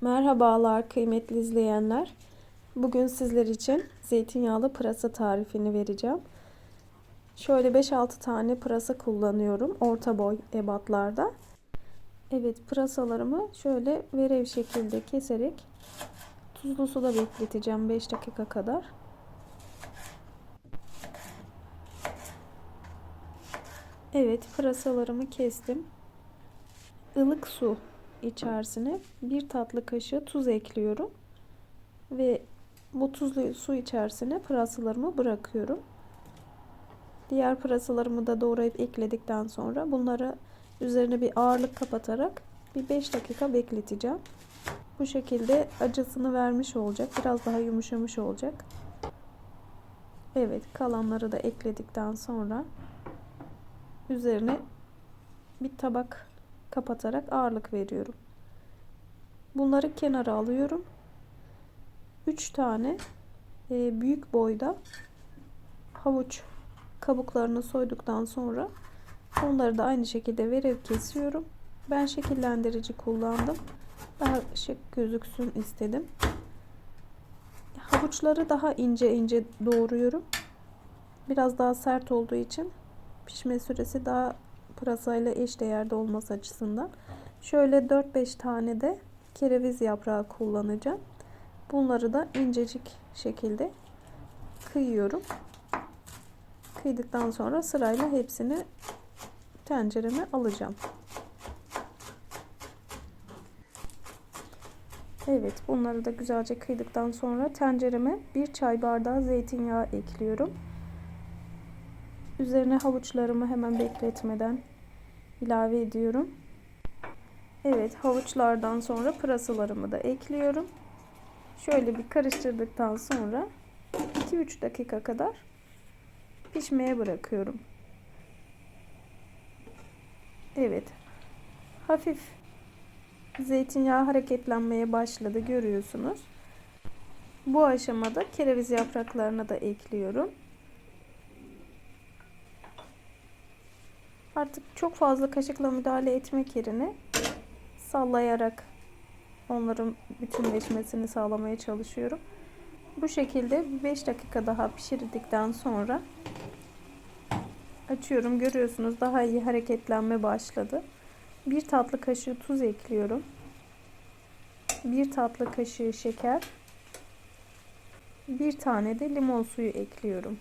Merhabalar kıymetli izleyenler. Bugün sizler için zeytinyağlı pırasa tarifini vereceğim. Şöyle 5-6 tane pırasa kullanıyorum orta boy ebatlarda. Evet pırasalarımı şöyle verev şekilde keserek tuzlu suda bekleteceğim 5 dakika kadar. Evet pırasalarımı kestim. Ilık su içerisine bir tatlı kaşığı tuz ekliyorum. Ve bu tuzlu su içerisine pırasalarımı bırakıyorum. Diğer pırasalarımı da doğrayıp ekledikten sonra bunları üzerine bir ağırlık kapatarak bir 5 dakika bekleteceğim. Bu şekilde acısını vermiş olacak. Biraz daha yumuşamış olacak. Evet kalanları da ekledikten sonra üzerine bir tabak kapatarak ağırlık veriyorum. Bunları kenara alıyorum. 3 tane e, büyük boyda havuç kabuklarını soyduktan sonra onları da aynı şekilde verev kesiyorum. Ben şekillendirici kullandım. Daha şık gözüksün istedim. Havuçları daha ince ince doğruyorum. Biraz daha sert olduğu için pişme süresi daha pırasayla eş değerde olması açısından. Şöyle 4-5 tane de kereviz yaprağı kullanacağım. Bunları da incecik şekilde kıyıyorum. Kıydıktan sonra sırayla hepsini tencereme alacağım. Evet bunları da güzelce kıydıktan sonra tencereme bir çay bardağı zeytinyağı ekliyorum. Üzerine havuçlarımı hemen bekletmeden ilave ediyorum. Evet havuçlardan sonra pırasalarımı da ekliyorum. Şöyle bir karıştırdıktan sonra 2-3 dakika kadar pişmeye bırakıyorum. Evet. Hafif zeytinyağı hareketlenmeye başladı görüyorsunuz. Bu aşamada kereviz yapraklarını da ekliyorum. Artık çok fazla kaşıkla müdahale etmek yerine sallayarak onların bütünleşmesini sağlamaya çalışıyorum. Bu şekilde 5 dakika daha pişirdikten sonra açıyorum. Görüyorsunuz daha iyi hareketlenme başladı. Bir tatlı kaşığı tuz ekliyorum. Bir tatlı kaşığı şeker. Bir tane de limon suyu ekliyorum.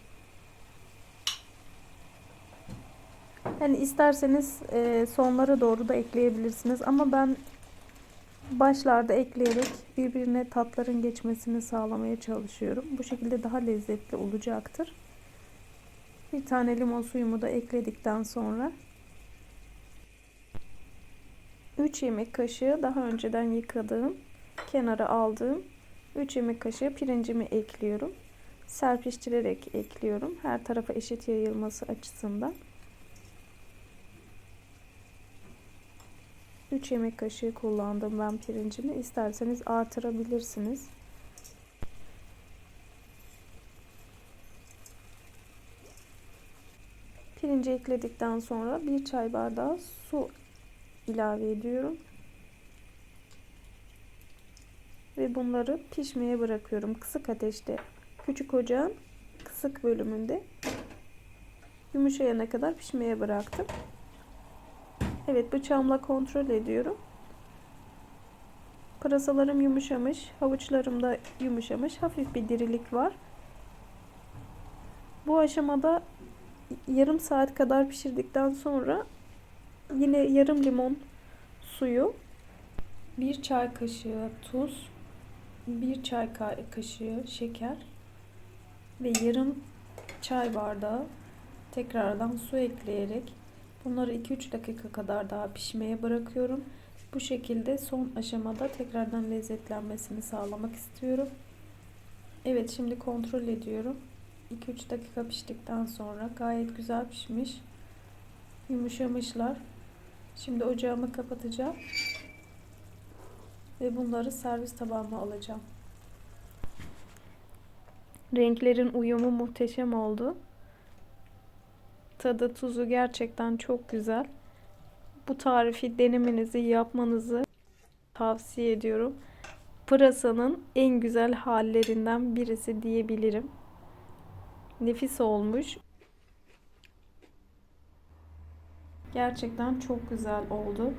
Yani isterseniz e, sonlara doğru da ekleyebilirsiniz ama ben başlarda ekleyerek birbirine tatların geçmesini sağlamaya çalışıyorum. Bu şekilde daha lezzetli olacaktır. Bir tane limon suyumu da ekledikten sonra 3 yemek kaşığı daha önceden yıkadığım, kenara aldığım 3 yemek kaşığı pirincimi ekliyorum. Serpiştirerek ekliyorum. Her tarafa eşit yayılması açısından. 3 yemek kaşığı kullandım ben pirincimi. İsterseniz artırabilirsiniz. Pirinci ekledikten sonra bir çay bardağı su ilave ediyorum. Ve bunları pişmeye bırakıyorum. Kısık ateşte. Küçük ocağın kısık bölümünde yumuşayana kadar pişmeye bıraktım. Evet bıçağımla kontrol ediyorum. Pırasalarım yumuşamış. Havuçlarım da yumuşamış. Hafif bir dirilik var. Bu aşamada yarım saat kadar pişirdikten sonra yine yarım limon suyu, bir çay kaşığı tuz, bir çay kaşığı şeker ve yarım çay bardağı tekrardan su ekleyerek Bunları 2-3 dakika kadar daha pişmeye bırakıyorum. Bu şekilde son aşamada tekrardan lezzetlenmesini sağlamak istiyorum. Evet şimdi kontrol ediyorum. 2-3 dakika piştikten sonra gayet güzel pişmiş. Yumuşamışlar. Şimdi ocağımı kapatacağım. Ve bunları servis tabağıma alacağım. Renklerin uyumu muhteşem oldu. Tadı tuzu gerçekten çok güzel. Bu tarifi denemenizi yapmanızı tavsiye ediyorum. pırasanın en güzel hallerinden birisi diyebilirim. Nefis olmuş. Gerçekten çok güzel oldu.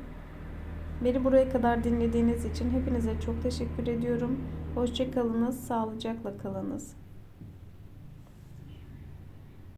Beni buraya kadar dinlediğiniz için hepinize çok teşekkür ediyorum. Hoşçakalınız, sağlıcakla kalınız.